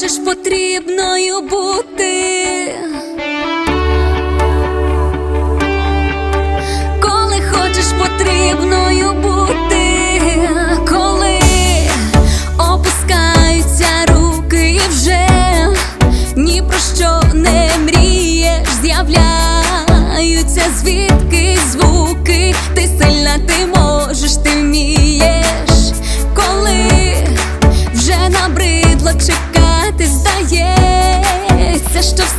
хочеш потрібною бути, коли хочеш потрібною бути, коли опускаються руки вже ні про що не мрієш, з'являються звідки. just